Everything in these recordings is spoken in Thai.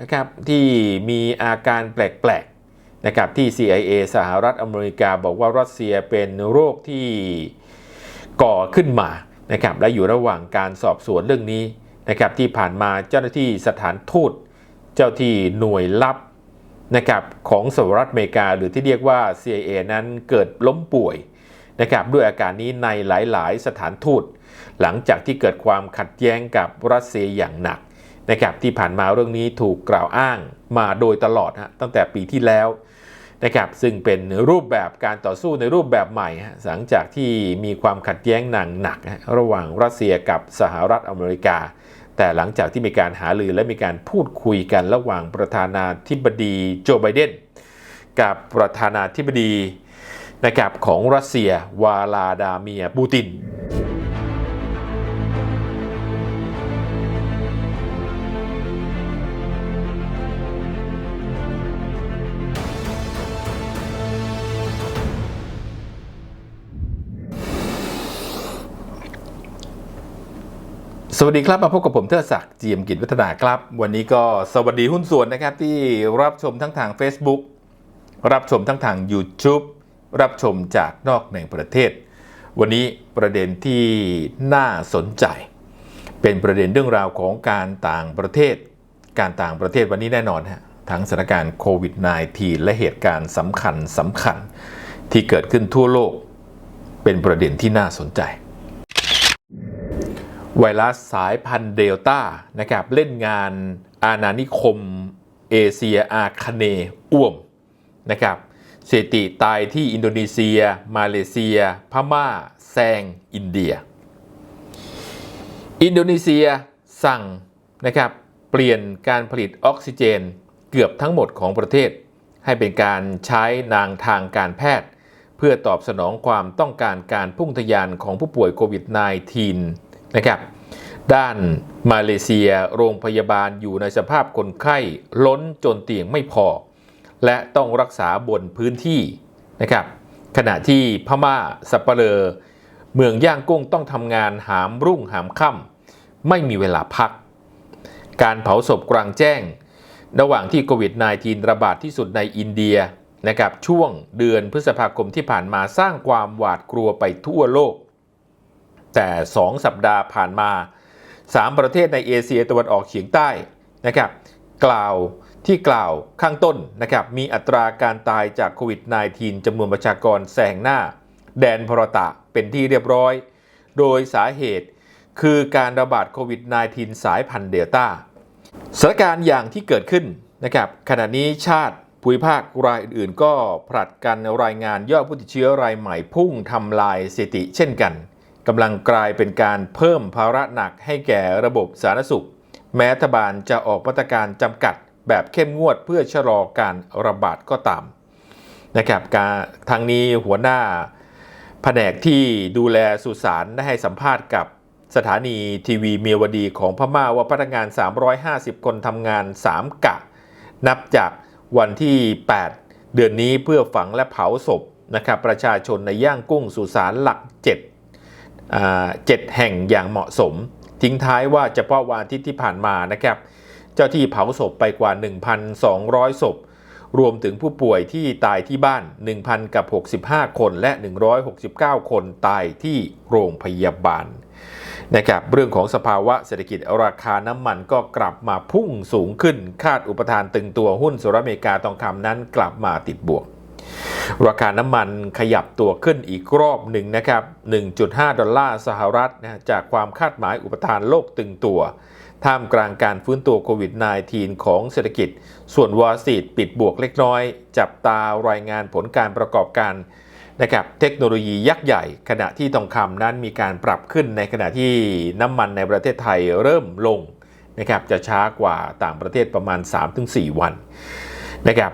นะครับที่มีอาการแปลกๆนะครับที่ CIA สหรัฐอเมริกาบอกว่ารัสเซียเป็นโรคที่ก่อขึ้นมานะครับและอยู่ระหว่างการสอบสวนเรื่องนี้นะครับที่ผ่านมาเจ้าหน้าที่สถานทูตเจ้าที่หน่วยลับนะครับของสหรัฐอเมริกาหรือที่เรียกว่า CIA นั้นเกิดล้มป่วยนะครับด้วยอาการนี้ในหลาย ๆ สถานทูต หลังจากที่เกิดความขัดแย้งกับรัสเซียอย่างหนัก นะครับที่ผ่านมาเรื่องนี้ถูกกล่าวอ้างมาโดยตลอดฮะตั้งแต่ปีที่แล้วนะครับซึ่งเป็นรูปแบบการต่อสู้ในรูปแบบใหม่ฮะหลังจากที่มีความขัดแย้งหนักหนักระหว่างรัสเซียกับสหรัฐอเมริกา แต่หลังจากที่มีการหารือและมีการพูดคุยกันระหว่างประธานาธิบดีโจไบเดนกับประธานาธิบดีนะครับของรัสเซียวาลาดาเมียปูติน สวัสดีครับ มาพบกับผมเทิดศักดิ์เจียมกิจวัฒนาครับ วันนี้ก็สวัสดีหุ้นส่วนนะครับ ที่รับชมทั้งทาง Facebook รับชมทั้งทาง YouTube รับชมจากนอกในประเทศ วันนี้ประเด็นที่น่าสนใจ เป็นประเด็นเรื่องราวของการต่างประเทศ การต่างประเทศวันนี้แน่นอนฮะทั้งสถานการณ์โควิด -19 และเหตุการณ์สำคัญสำคัญที่เกิดขึ้นทั่วโลก เป็นประเด็นที่น่าสนใจ ไวรัสสายพันธุ์เดลต้านะครับเล่นงานอาณานิคม เอเชียอาคเนย์อ้วมนะครับสถิติตายที่อินโดนีเซีย มาเลเซีย พม่า แซง อินเดีย อินโดนีเซียสั่งนะครับเปลี่ยนการผลิตออกซิเจนเกือบทั้งหมดของประเทศ ให้เป็นการใช้นางทางการแพทย์ เพื่อตอบสนองความต้องการการพุ่งทะยานของผู้ป่วยโควิด -19 นะครับ ด้านมาเลเซีย โรงพยาบาลอยู่ในสภาพคนไข้ล้นจนเตียงไม่พอ และต้องรักษาบนพื้นที่นะครับ ขณะที่พม่าสัปเหร่อเมืองย่างกุ้งต้องทำงานหามรุ่งหามค่ำไม่มีเวลาพัก การเผาศพกลางแจ้ง ระหว่างที่โควิด -19 ระบาดที่สุดในอินเดียนะครับช่วงเดือนพฤษภาคมที่ผ่านมาสร้างความหวาดกลัวไปทั่วโลก แต่ 2 สัปดาห์ผ่านมา 3 ประเทศในเอเชียตะวันออกเฉียงใต้นะครับกล่าวที่กล่าวข้างต้นนะครับมีอัตราการตายจากโควิด -19 จำนวนประชากรแซงหน้า แดนพรตะเป็นที่เรียบร้อย โดยสาเหตุคือการระบาดโควิด -19 สายพันธุ์เดลต้าสถานการณ์อย่างที่เกิดขึ้นนะครับขณะนี้ชาติภูมิภาครายอื่นๆ ก็ผลัดกันรายงานยอดผู้ติดเชื้อรายใหม่พุ่งทำลายสถิติเช่นกัน กำลังกลายเป็นการเพิ่มภาระหนักให้แก่ระบบสาธารณสุข แม้รัฐบาลจะออกมาตรการจำกัดแบบเข้มงวดเพื่อชะลอการระบาดก็ตามนะครับการทางนี้หัวหน้าแผนกที่ดูแลสุสานได้ให้สัมภาษณ์กับสถานีทีวีเมียวดีของพม่าว่าพนักงาน 350 คนทำงาน 3 กะ นับจากวันที่ 8 เดือนนี้เพื่อฝังและเผาศพนะครับประชาชนในย่างกุ้งสุสานหลัก 7 เจ็ดแห่งอย่างเหมาะสม ทิ้งท้ายว่าเฉพาะวันอาทิตย์ที่ผ่านมานะครับ เจ้าที่เผาศพไปกว่า 1,200 ศพ รวมถึงผู้ป่วยที่ตายที่บ้าน 1,000กับ65 คนและ 169 คนตายที่โรงพยาบาลนะครับเรื่องของสภาวะเศรษฐกิจราคาน้ำมันก็กลับมาพุ่งสูงขึ้น คาดอุปทานตึงตัวหุ้นสหรัฐอเมริกาทองคำนั้นกลับมาติดบวก ราคาน้ำมันขยับตัวขึ้นอีกรอบหนึ่งนะครับ 1.5 ดอลลาร์สหรัฐนะจากความคาดหมายอุปทานโลกตึงตัว ท่ามกลางการฟื้นตัวโควิด -19 ของเศรษฐกิจ ส่วนวอลสตรีทปิดบวกเล็กน้อย จับตารายงานผลการประกอบการนะครับเทคโนโลยียักษ์ใหญ่ ขณะที่ทองคำนั้นมีการปรับขึ้นในขณะที่น้ำมันในประเทศไทยเริ่มลงนะครับจะช้ากว่าต่างประเทศประมาณ 3-4 วันนะครับ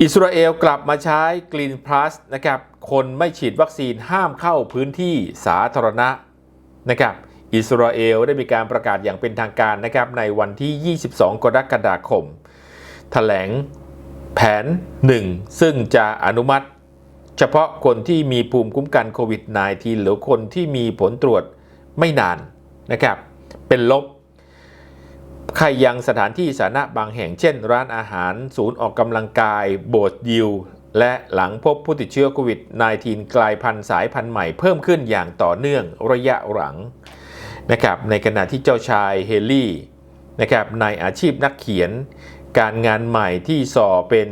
อิสราเอลกลับมาใช้ Green Plus นะครับ คนไม่ฉีดวัคซีนห้ามเข้าพื้นที่สาธารณะนะครับ อิสราเอลได้มีการประกาศอย่างเป็นทางการนะครับในวันที่ 22 กรกฎาคมแถลงแผน 1 ซึ่งจะอนุมัติ เฉพาะคนที่มีภูมิคุ้มกันโควิด -19 หรือคนที่มีผลตรวจไม่นานนะครับ เป็นลบ ใครยังสถานที่สาธารณะบางแห่งเช่น ร้านอาหาร ศูนย์ออกกำลังกาย โบสถ์ยิว และหลังพบผู้ติดเชื้อโควิด -19 กลายพันธุ์สายพันธุ์ใหม่เพิ่มขึ้นอย่างต่อเนื่องระยะหลังนะครับในขณะที่เจ้าชายเฮลี่นะครับในอาชีพนักเขียน การงานใหม่ที่ส่อเป็น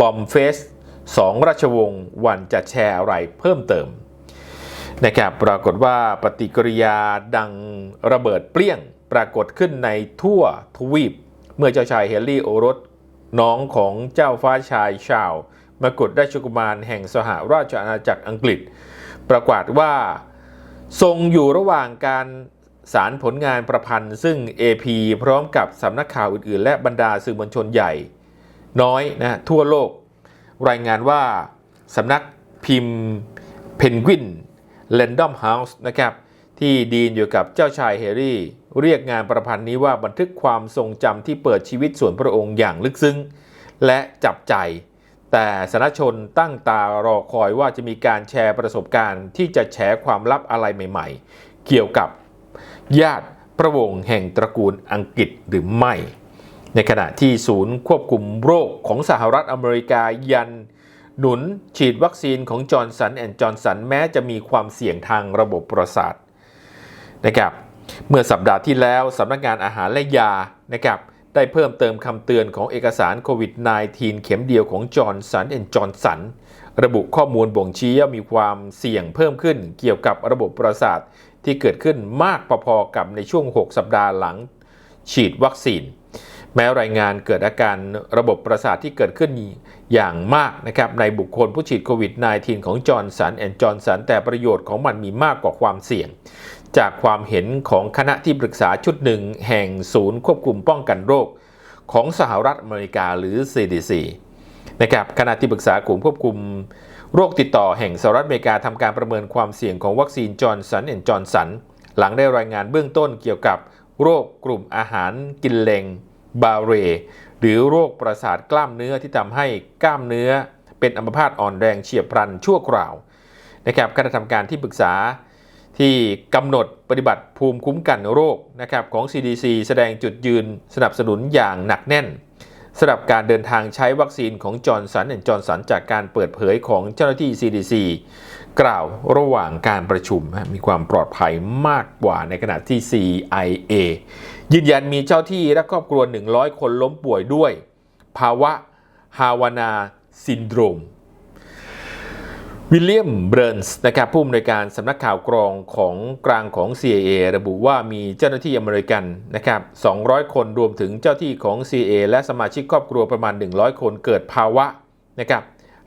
บอมเฟสสองราชวงศ์วันจะแชร์อะไรเพิ่มเติมนะครับปรากฏว่าปฏิกิริยาดังระเบิดเปรี้ยง ปรากฏขึ้นในทั่วทวีป เมื่อเจ้าชายเฮนรี่โอรส น้องของเจ้าฟ้าชายชาวมกุฎราชกุมารแห่งสหราชอาณาจักรอังกฤษ ประกาศว่า ทรงอยู่ระหว่างการสารผลงานประพันธ์ ซึ่ง AP พร้อมกับสำนักข่าวอื่น ๆ และบรรดาสื่อมวลชนใหญ่ น้อยนะทั่วโลก รายงานว่าสำนักพิมพ์เพนกวินแลนดอมเฮาส์นะครับที่ดีนอยู่กับเจ้าชายเฮรี่ เรียกงานประพันธ์นี้ว่าบันทึกความทรงจำที่เปิดชีวิตส่วนพระองค์อย่างลึกซึ้ง และจับใจ แต่สนชนตั้งตารอคอยว่าจะมีการแชร์ประสบการณ์ ที่จะแฉความลับอะไรใหม่ๆ เกี่ยวกับญาติพระวงศ์แห่งตระกูลอังกฤษหรือไม่ ในขณะที่ศูนย์ควบคุมโรคของสหรัฐอเมริกายัน หนุนฉีดวัคซีนของจอร์นสันแอนด์จอร์นสันแม้จะมีความเสี่ยงทางระบบประสาทนะครับ เมื่อสัปดาห์ที่แล้วสำนักงานอาหารและยานะครับได้เพิ่มเติมคำเตือนของเอกสารโควิด -19 เข็มเดียวของจอร์นสันแอนด์จอร์นสันระบุข้อมูลบ่งชี้ว่ามีความเสี่ยงเพิ่มขึ้นเกี่ยวกับระบบประสาทที่เกิดขึ้นมากพอๆกับในช่วง 6 สัปดาห์หลังฉีดวัคซีน แม้รายงานเกิดอาการระบบประสาทที่เกิดขึ้นอย่างมากนะครับในบุคคลผู้ฉีดโควิด -19 ของจอร์นสันแอนด์จอร์นสันแต่ประโยชน์ของมันมีมากกว่าความเสี่ยง จากความเห็นของคณะที่ปรึกษาชุดหนึ่งแห่งศูนย์ควบคุมป้องกันโรค ของสหรัฐอเมริกาหรือ CDC นะครับคณะที่ปรึกษากลุ่มควบคุม โรคติดต่อแห่งสหรัฐอเมริกาทำการประเมินความเสี่ยงของวัคซีนจอร์นสันแอนด์จอร์นสันหลังได้รายงานเบื้องต้นเกี่ยวกับโรคกลุ่มอาหารกินเลงบาเร หรือโรคประสาทกล้ามเนื้อที่ทำให้กล้ามเนื้อ เป็นอัมพาตอ่อนแรงเฉียบพลันชั่วคราวนะครับคณะทำการที่ปรึกษา ที่กำหนดปฏิบัติภูมิคุ้มกันโรคนะครับของ CDC แสดงจุดยืนสนับสนุนอย่างหนักแน่นสำหรับการเดินทางใช้วัคซีนของจอร์นสันแอนจอร์นสันจากการเปิดเผยของเจ้าหน้าที่ CDC กล่าวระหว่างการประชุม มีความปลอดภัยมากกว่าในขณะที่ CIA ยืนยันมีเจ้าที่และครอบครัว 100 คนล้มป่วยด้วย ภาวะฮาวานาซินโดรม วิลเลียมเบรนส์นะครับผู้อำนวยการสำนักข่าวกรองของกลางของ CIA ระบุว่ามีเจ้าหน้าที่อเมริกันนะครับ 200 คนรวมถึงเจ้าที่ของ CIA และสมาชิกครอบครัวประมาณ 100 คนเกิดภาวะนะครับ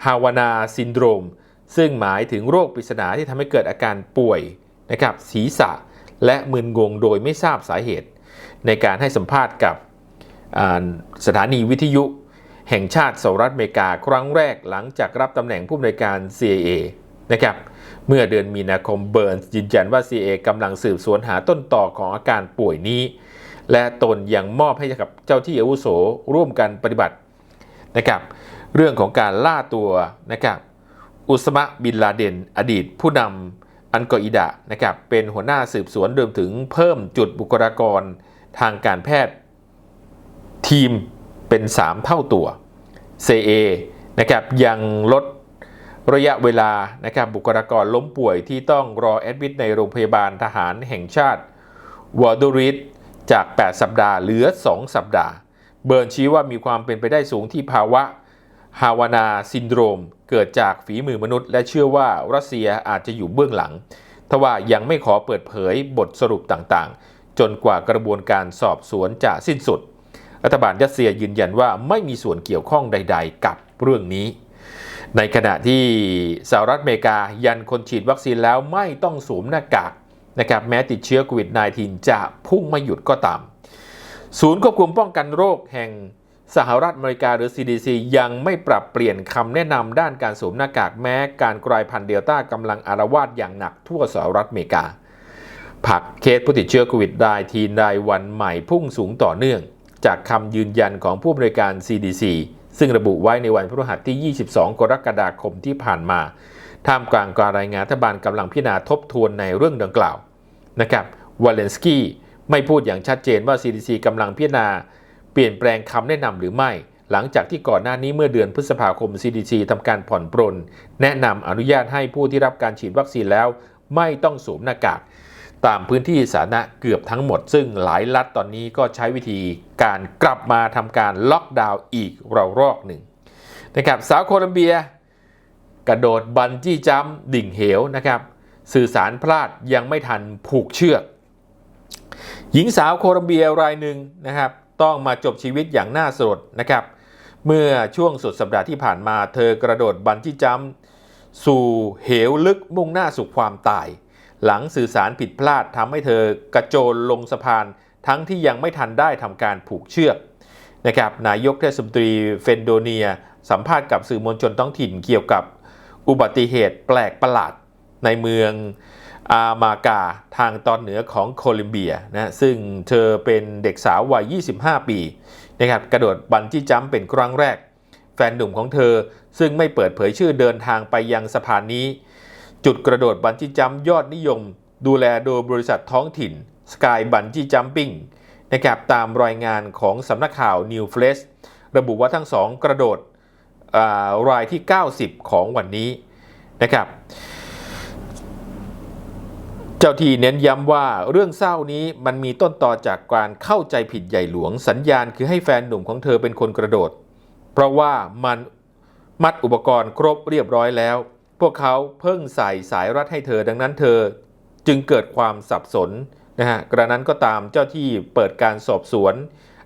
ฮาวานาซินโดรม ซึ่งหมายถึงโรคปริศนาที่ทำให้เกิดอาการป่วยนะครับศีรษะและมึนงงโดยไม่ทราบสาเหตุ ในการให้สัมภาษณ์กับสถานีวิทยุ แห่งชาติสหรัฐอเมริกาครั้งแรกหลังจากรับตำแหน่งผู้อำนวยการ CIA นะครับเมื่อเดือนมีนาคมเบิร์นยืนยันว่า CIA กำลังสืบสวนหาต้นต่อของอาการป่วยนี้ และตนยังมอบให้กับเจ้าที่อาวุโสร่วมกันปฏิบัตินะครับเรื่องของการล่าตัวนะครับอุสมะบินลาเดน อดีตผู้นำอันกออิดะนะครับเป็นหัวหน้าสืบสวนรวมถึงเพิ่มจุดบุคลากรทางการแพทย์ ทีม เป็น 3 เท่าตัว CA นะครับยังลดระยะเวลานะครับบุคลากรล้มป่วยที่ต้องรอแอดมิดในโรงพยาบาลทหารแห่งชาติวอร์ดูริสจาก 8 สัปดาห์เหลือ 2 สัปดาห์ เบิร์นชี้ว่ามีความเป็นไปได้สูงที่ภาวะฮาวานาซินโดรม เกิดจากฝีมือมนุษย์ และเชื่อว่ารัสเซียอาจจะอยู่เบื้องหลัง ทว่ายังไม่ขอเปิดเผยบทสรุปต่างๆ จนกว่ากระบวนการสอบสวนจะสิ้นสุด รัฐบาลรัสเซียยืนยันว่าไม่มีส่วนเกี่ยวข้องใด ๆ กับเรื่องนี้ ในขณะที่สหรัฐอเมริกายันคนฉีดวัคซีนแล้วไม่ต้องสวมหน้ากากนะครับแม้ติดเชื้อโควิด -19 จะพุ่งไม่หยุดก็ตาม ศูนย์ควบคุมป้องกันโรคแห่งสหรัฐอเมริกาหรือ CDC ยังไม่ปรับเปลี่ยนคำแนะนำด้านการสวมหน้ากากแม้การกลายพันธุ์เดลต้ากำลังอารวาสอย่างหนักทั่วสหรัฐอเมริกา ผักเคสผู้ติดเชื้อโควิด -19 รายวันใหม่พุ่งสูงต่อเนื่อง จากคำยืนยันของผู้บริการ CDC ซึ่งระบุไว้ในวันพฤหัสที่ 22 กรกฎาคมที่ผ่านมา ท่ามกลางการรายงานรัฐบาลกำลังพิจารณาทบทวนในเรื่องดังกล่าวนะครับวาเลนสกี้ไม่พูดอย่างชัดเจนว่า CDC กำลังพิจารณา เปลี่ยนแปลงคำแนะนำหรือไม่ หลังจากที่ก่อนหน้านี้เมื่อเดือนพฤษภาคม CDC ทำการผ่อนปรน แนะนำอนุญาตให้ผู้ที่รับการฉีดวัคซีนแล้ว ไม่ต้องสวมหน้ากาก ตามพื้นที่สาธารณะเกือบทั้งหมด ซึ่งหลายรัฐตอนนี้ก็ใช้วิธีการกลับมาทำการล็อกดาวน์อีกระรอกหนึ่งนะครับสาวโคลัมเบีย กระโดดบันจี้จัมดิ่งเหวนะครับ สื่อสารพลาดยังไม่ทันผูกเชือก หญิงสาวโคลัมเบียรายหนึ่งนะครับ ต้องมาจบชีวิตอย่างน่าสลดนะครับ เมื่อช่วงสุดสัปดาห์ที่ผ่านมา เธอกระโดดบันจี้จัมสู่เหวลึกมุ่งหน้าสู่ความตาย หลังสื่อสารผิดพลาดทำให้เธอกระโจนลงสะพาน ทั้งที่ยังไม่ทันได้ทำการผูกเชือกนะครับนายกเทศมนตรีเฟนโดเนีย สัมภาษณ์กับสื่อมวลชนท้องถิ่นเกี่ยวกับอุบัติเหตุแปลกประหลาดในเมืองอามากาทางตอนเหนือของโคลัมเบียนะซึ่งเธอเป็นเด็กสาววัย 25 ปีนะครับกระโดดบันจี้จัมเป็นครั้งแรก แฟนหนุ่มของเธอซึ่งไม่เปิดเผยชื่อเดินทางไปยังสะพานนี้ จุดกระโดดบันจี้จัมยอดนิยม ดูแลโดยบริษัทท้องถิ่น Sky Bungee Jumping นะครับตามรายงานของสำนักข่าว New Flash ระบุว่าทั้งสองกระโดดรายที่ 90 ของวันนี้นะครับ เจ้าที่เน้นย้ำว่าเรื่องเศร้านี้มันมีต้นต่อจากการเข้าใจผิดใหญ่หลวงสัญญาณคือให้แฟนหนุ่มของเธอเป็นคนกระโดด เพราะว่ามันมัดอุปกรณ์ครบเรียบร้อยแล้ว พวกเขาเพิ่งใส่สายรัดให้เธอดังนั้นเธอจึงเกิดความสับสนนะฮะกระนั้นก็ตามเจ้าที่เปิดการสอบสวน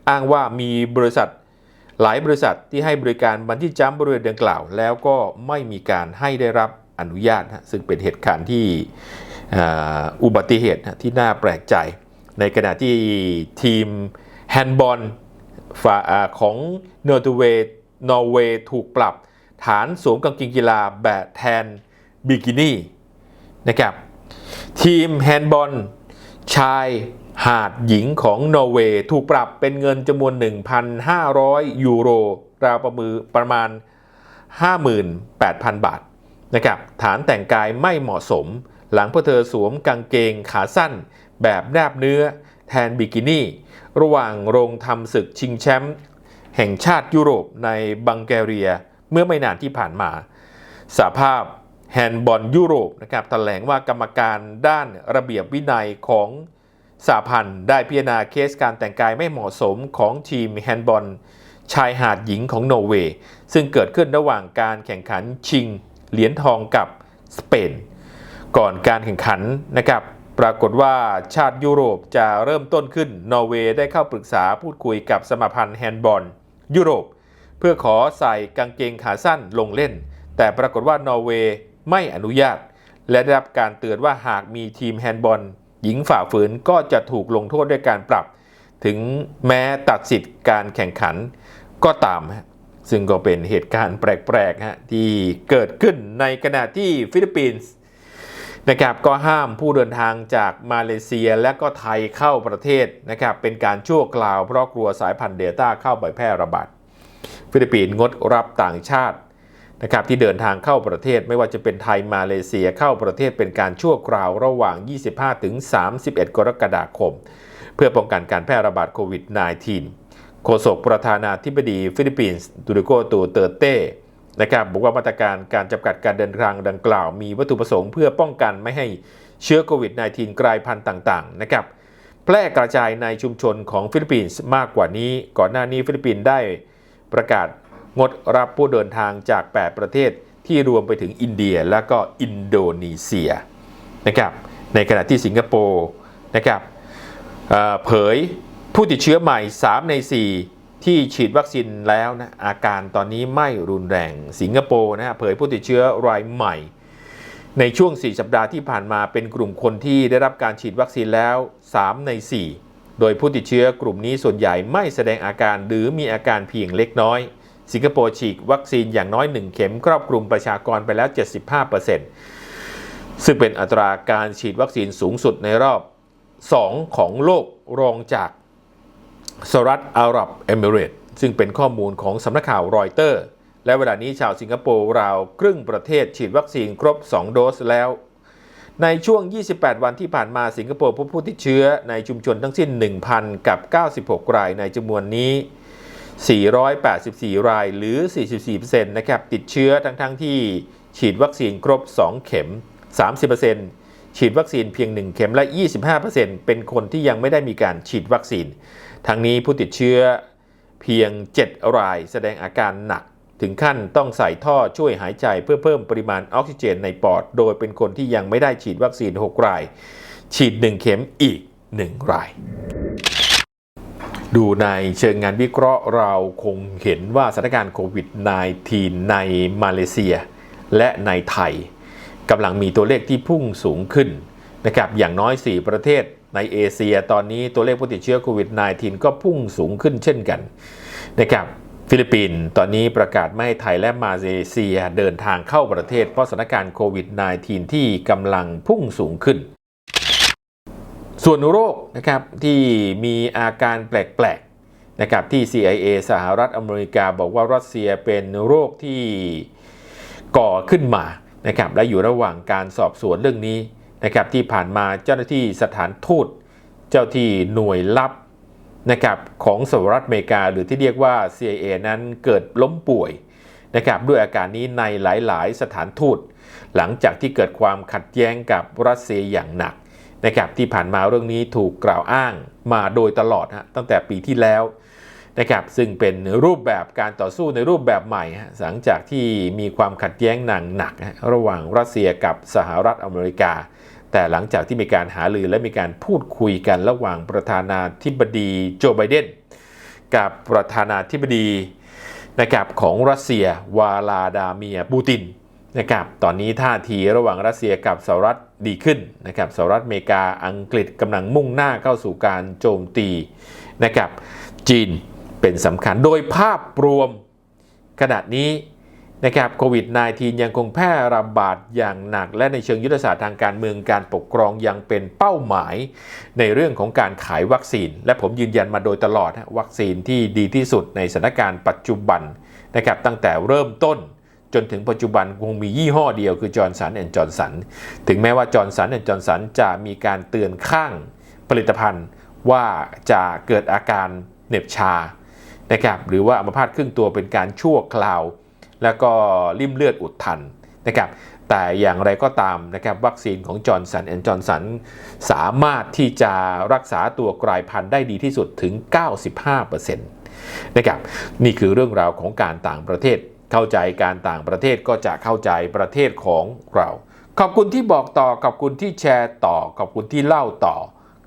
อ้างว่ามีบริษัทหลายบริษัทที่ให้บริการบันที่จัมป์บริเวณดังกล่าว แล้วก็ไม่มีการให้ได้รับอนุญาตนะซึ่งเป็นเหตุการณ์ที่อุบัติเหตุนะที่น่าแปลกใจ ในขณะที่ทีมแฮนด์บอลของเนอร์ทเวย์นอร์เวย์ถูกปรับ ฐานสวมกางเกงกีฬาแบบแทนบิกินี่นะครับทีมแฮนด์บอลชายหาดหญิงของนอร์เวย์ถูกปรับเป็นเงินจำนวน 1,500 ยูโร ราวประมือประมาณ 58,000 บาทนะครับฐานแต่งกายไม่เหมาะสม หลังพวกเธอสวมกางเกงขาสั้น แบบแนบเนื้อแทนบิกินี่ ระหว่างโรงทำศึกชิงแชมป์แห่งชาติยุโรปในบังแกเรีย เมื่อไม่นานที่ผ่านมาสาภาพแฮนด์บอลยุโรปนะครับแถลงว่ากรรมการด้านระเบียบวินัยของสาพันธ์ได้พิจารณาเคสการแต่งกายไม่เหมาะสมของทีมแฮนด์บอลชายหาดหญิงของโนเวย์ซึ่งเกิดขึ้นระหว่างการแข่งขันชิงเหรียญทองกับสเปน ก่อนการแข่งขันนะครับปรากฏว่าชาติยุโรปจะเริ่มต้นขึ้น นอร์เวย์ได้เข้าปรึกษาพูดคุยกับสมาพันธ์แฮนด์บอลยุโรป เพื่อขอใส่กางเกงขาสั้นลงเล่น แต่ปรากฏว่านอร์เวย์ไม่อนุญาต และได้รับการเตือนว่าหากมีทีมแฮนด์บอล หญิงฝ่าฝืนก็จะถูกลงโทษด้วยการปรับ ถึงแม้ตัดสิทธิ์การแข่งขันก็ตามฮะซึ่งก็เป็นเหตุการณ์แปลกๆฮะที่เกิดขึ้นในขณะที่ฟิลิปปินส์นะครับก็ห้ามผู้เดินทางจากมาเลเซียและก็ไทยเข้าประเทศนะครับเป็นการชั่วคราวเพราะกลัวสายพันธุ์เดลต้าเข้าไปแพร่ระบาด ฟิลิปปินส์งดรับต่างชาตินะครับที่เดินทางเข้าประเทศไม่ว่าจะเป็นไทยมาเลเซียเข้าประเทศเป็นการชั่วคราวระหว่าง 25 ถึง 31 กรกฎาคม เพื่อป้องกันการแพร่ระบาดโควิด -19 โฆษกประธานาธิบดีฟิลิปปินส์ดูริโกตูเตอร์เต้นะครับบอกว่ามาตรการการจำกัดการเดินทางดังกล่าวมีวัตถุประสงค์เพื่อป้องกันไม่ให้เชื้อโควิด -19 กลายพันธุ์ต่างๆนะครับแพร่กระจายในชุมชนของฟิลิปปินส์มากกว่านี้ ก่อนหน้านี้ฟิลิปปินส์ได้ ประกาศงดรับผู้เดินทางจาก 8 ประเทศที่รวมไปถึงอินเดียและก็อินโดนีเซียนะครับในขณะที่สิงคโปร์นะครับเผยผู้ติดเชื้อใหม่ 3 ใน 4 ที่ฉีดวัคซีนแล้วนะอาการตอนนี้ไม่รุนแรงสิงคโปร์นะฮะเผยผู้ติดเชื้อรายใหม่ ในช่วง 4 สัปดาห์ที่ผ่านมาเป็นกลุ่มคนที่ได้รับการฉีดวัคซีนแล้ว 3 ใน 4 โดยผู้ติดเชื้อกลุ่มนี้ส่วนใหญ่ไม่แสดงอาการหรือมีอาการเพียงเล็กน้อย สิงคโปร์ฉีดวัคซีนอย่างน้อย 1 เข็มครอบคลุมประชากรไปแล้ว 75%ซึ่งเป็นอัตราการฉีดวัคซีนสูงสุดในรอบ 2 ของโลกรองจากสหรัฐอาหรับเอมิเรตส์ซึ่งเป็นข้อมูลของสำนักข่าวรอยเตอร์ และเวลานี้ชาวสิงคโปร์ราวครึ่งประเทศฉีดวัคซีนครบ 2 โดสแล้ว ในช่วง 28 วันที่ผ่านมาสิงคโปร์พบผู้ติดเชื้อในชุมชนทั้งสิ้น 1,000 กับ 96 รายในจำนวนนี้ 484 รายหรือ 44%นะครับติดเชื้อทั้งๆทที่ฉีดวัคซีนครบ 2 เข็ม 30%ฉีดวัคซีนเพียง 1 เข็มและ 25%เป็นคนที่ยังไม่ได้มีการฉีดวัคซีน ทั้งนี้ผู้ติดเชื้อเพียง 7 รายแสดงอาการหนัก ถึงขั้นต้องใส่ท่อช่วยหายใจเพื่อเพิ่มปริมาณออกซิเจนในปอด โดยเป็นคนที่ยังไม่ได้ฉีดวัคซีน 6 ราย ฉีด 1 เข็มอีก 1 ราย ดูในเชิงงานวิเคราะห์เราคงเห็นว่าสถานการณ์โควิด -19 ในมาเลเซีย และในไทยกำลังมีตัวเลขที่พุ่งสูงขึ้นนะครับอย่างน้อย 4 ประเทศในเอเชียตอนนี้ตัวเลขผู้ติดเชื้อโควิด -19 ก็พุ่งสูงขึ้นเช่นกันนะครับ ฟิลิปปินส์ตอนนี้ประกาศไม่ให้ไทยและมาเลเซียเดินทางเข้าประเทศเพราะสถานการณ์โควิด -19 ที่กำลังพุ่งสูงขึ้น ส่วนโรคนะครับที่มีอาการแปลกๆนะครับที่ CIA สหรัฐอเมริกาบอกว่ารัสเซียเป็นโรคที่ก่อขึ้นมานะครับและอยู่ระหว่างการสอบสวนเรื่องนี้นะครับที่ผ่านมาเจ้าหน้าที่สถานทูต เจ้าที่หน่วยลับ นะครับของสหรัฐอเมริกาหรือที่เรียกว่า CIA นั้นเกิดล้มป่วยนะครับด้วยอาการนี้ในหลาย ๆ สถานทูต หลังจากที่เกิดความขัดแย้งกับรัสเซียอย่างหนักนะครับที่ผ่านมาเรื่องนี้ถูกกล่าวอ้างมาโดยตลอดฮะตั้งแต่ปีที่แล้วนะครับซึ่งเป็นรูปแบบการต่อสู้ในรูปแบบใหม่ฮะหลังจากที่มีความขัดแย้งหนักหนักระหว่างรัสเซียกับสหรัฐอเมริกา แต่หลังจากที่มีการหาลือและมีการพูดคุยกันระหว่างประธานาธิบดีโจไบเดนกับประธานาธิบดีนะครับของรัสเซียวาลาดาเมียปูตินนะครับตอนนี้ท่าทีระหว่างรัสเซียกับสหรัฐดีขึ้นนะครับสหรัฐอเมริกาอังกฤษกำลังมุ่งหน้าเข้าสู่การโจมตีนะครับจีนเป็นสำคัญโดยภาพรวมขณะนี้ นะครับโควิด -19 ยังคงแพร่ระบาดอย่างหนัก และในเชิงยุทธศาสตร์ทางการเมืองการปกครองยังเป็นเป้าหมาย ในเรื่องของการขายวัคซีน และผมยืนยันมาโดยตลอด วัคซีนที่ดีที่สุดในสถานการณ์ปัจจุบันนะครับตั้งแต่เริ่มต้นจนถึงปัจจุบันคงมียี่ห้อเดียวคือจอร์นสันแอนด์จอร์นสันถึงแม้ว่าจอร์นสันแอนด์จอร์นสันจะมีการเตือนข้างผลิตภัณฑ์ว่าจะเกิดอาการเหน็บชานะครับหรือว่าอัมพาตครึ่งตัวเป็นการชั่วคราว แล้วก็ริ่มเลือดอุดทันนะครับแต่อย่างไรก็ตามนะครับวัคซีนของจอร์นสันแอนด์จอร์นสันสามารถที่จะรักษาตัวกลายพันธุ์ได้ดีที่สุดถึง 95%นะครับนี่คือเรื่องราวของการต่างประเทศ เข้าใจการต่างประเทศก็จะเข้าใจประเทศของเรา ขอบคุณที่บอกต่อ ขอบคุณที่แชร์ต่อ ขอบคุณที่เล่าต่อ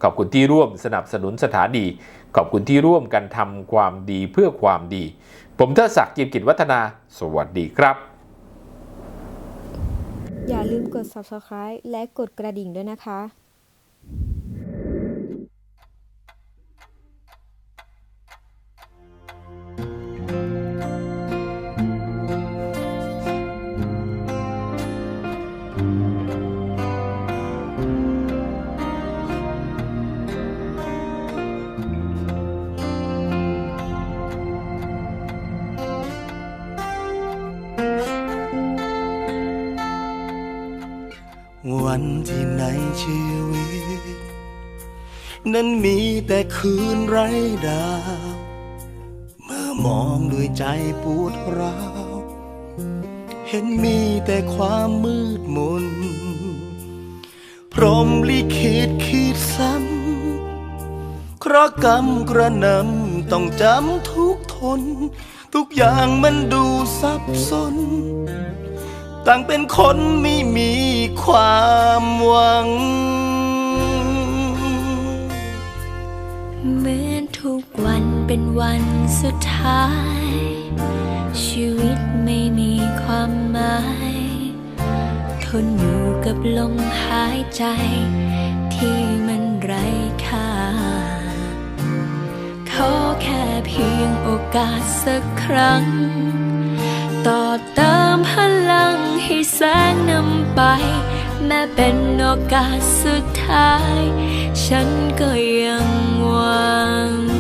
ขอบคุณที่ร่วมสนับสนุนสถานีขอบคุณที่ร่วมกันทำความดีเพื่อความดี ผมเทดศักดิ์จิมกิจวัฒนา สวัสดีครับ อย่าลืมกด subscribe และกดกระดิ่งด้วยนะคะ วันที่ในชีวิต นั้นมีแต่คืนไร้ดาว เมื่อมองด้วยใจปวดร้าว เห็นมีแต่ความมืดมน พรหมลิขิตขีดซ้ำเคราะกรรมกระหนำต้องจำทุกทน ทุกอย่างมันดูซับซ้อน ต่างเป็นคนไม่มีความหวัง เหมือนทุกวันเป็นวันสุดท้าย ชีวิตไม่มีความหมาย ทนอยู่กับลมหายใจ ที่มันไร้ค่า ขอแค่เพียงโอกาสสักครั้ง ต่อ แสงนำไป แม้เป็นโอกาสสุดท้าย ฉันก็ยังหวังรอแสง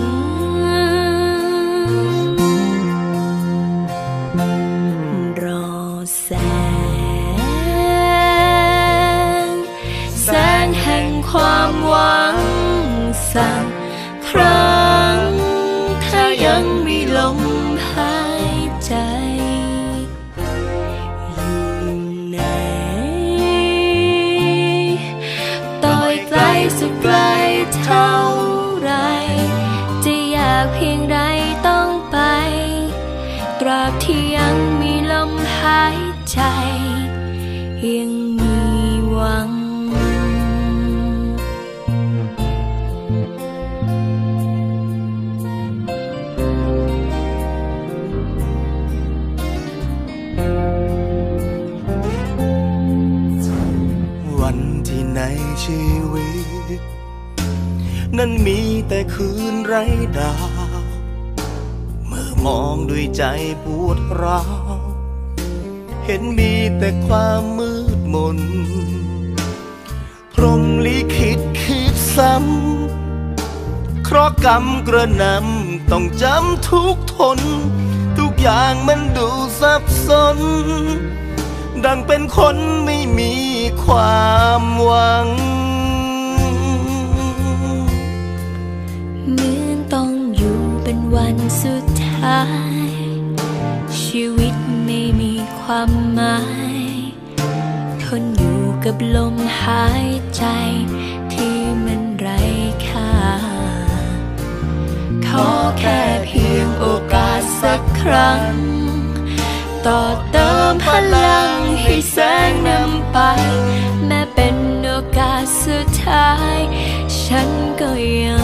นั้นมีแต่คืนไร้ดาว เมื่อมองด้วยใจปวดร้าว เห็นมีแต่ความมืดมน พรมลิขิตคิดซ้ำ เคราะกรรมกระนำต้องจำทุกทน ทุกอย่างมันดูสับสนดังเป็นคนไม่มีความหวัง วันสุดท้าย ชีวิตไม่มีความหมายทนอยู่กับลมหายใจ ที่มันไร้ค่า ขอแค่เพียงโอกาสสักครั้ง ต่อเติมพลังให้แสงนำไป แม้เป็นโอกาสสุดท้าย ฉันก็ยัง